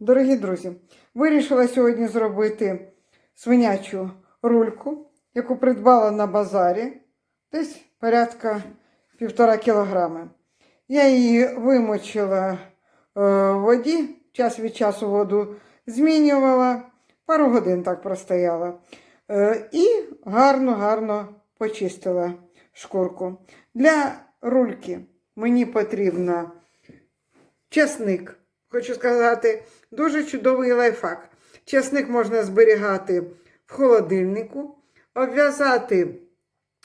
Дорогі друзі, вирішила сьогодні зробити свинячу рульку, яку придбала на базарі, десь порядка півтора кілограми. Я її вимочила е, в воді, час від часу воду змінювала, пару годин так простояла. Е, і гарно-гарно почистила шкурку. Для рульки мені потрібна чесник. Хочу сказати, дуже чудовий лайфхак. Чесник можна зберігати в холодильнику, обв'язати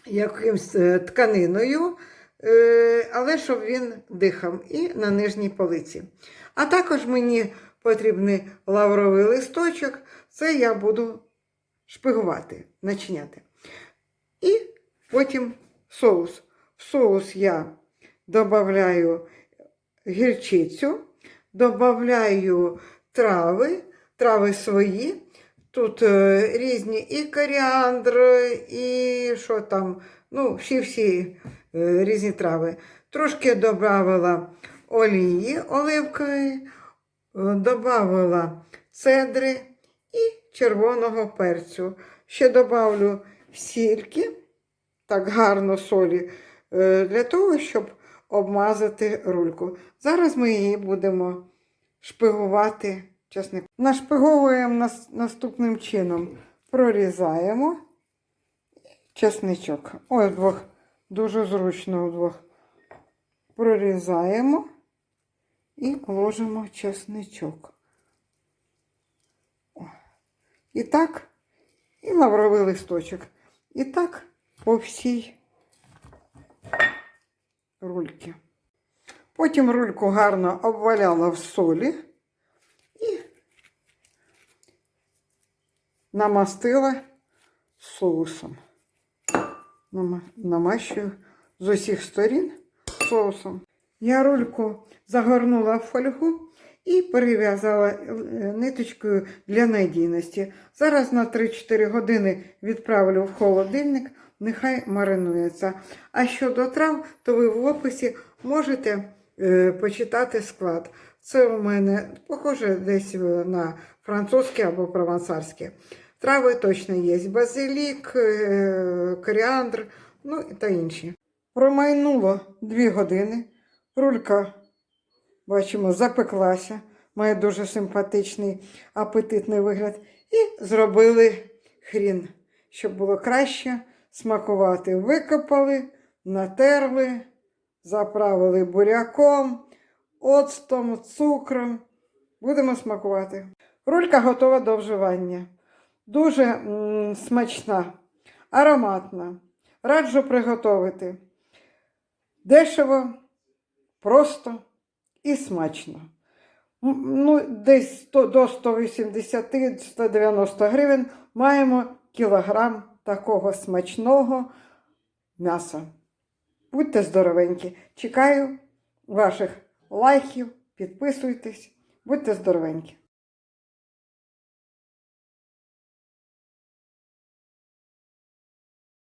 якимсь е, тканиною, е, але щоб він дихав і на нижній полиці. А також мені потрібний лавровий листочок, це я буду шпигувати, начиняти. І потім соус. В соус я додаю гірчицю, додаю трави, трави свої. Тут е, різні і коріандр, і що там, ну, всі-всі е, різні трави. Трошки додавала олії оливкової, додавала цедри і червоного перцю. Ще додавлю сільки, так гарно солі, е, для того, щоб обмазати рульку. Зараз ми її будемо шпигувати чесник. Нашпиговуємо нас, наступним чином. Прорізаємо чесничок. Ой, вдвох. Дуже зручно вдвох. Прорізаємо і ложимо чесничок. О. І так, і лавровий листочок. І так по всій рульки. Потім рульку гарно обваляла в солі і намастила соусом. Намащую з усіх сторін соусом. Я рульку загорнула в фольгу і перев'язала е, ниточкою для надійності. Зараз на 3-4 години відправлю в холодильник, нехай маринується. А щодо трав, то ви в описі можете е, почитати склад. Це у мене похоже десь е, на французьке або провансарське. Трави точно є. Базилік, е, коріандр, ну та інші. Промайнуло 2 години. Рулька, бачимо, запеклася. Має дуже симпатичний апетитний вигляд. І зробили хрін, щоб було краще смакувати. Викопали, натерли, заправили буряком, оцтом, цукром. Будемо смакувати. Рулька готова до вживання. Дуже м, смачна, ароматна. Раджу приготувати. Дешево, просто і смачно. Ну, десь 100 до 180-190 гривень маємо кілограм такого смачного м'яса. Будьте здоровенькі. Чекаю ваших лайків, підписуйтесь, будьте здоровенькі.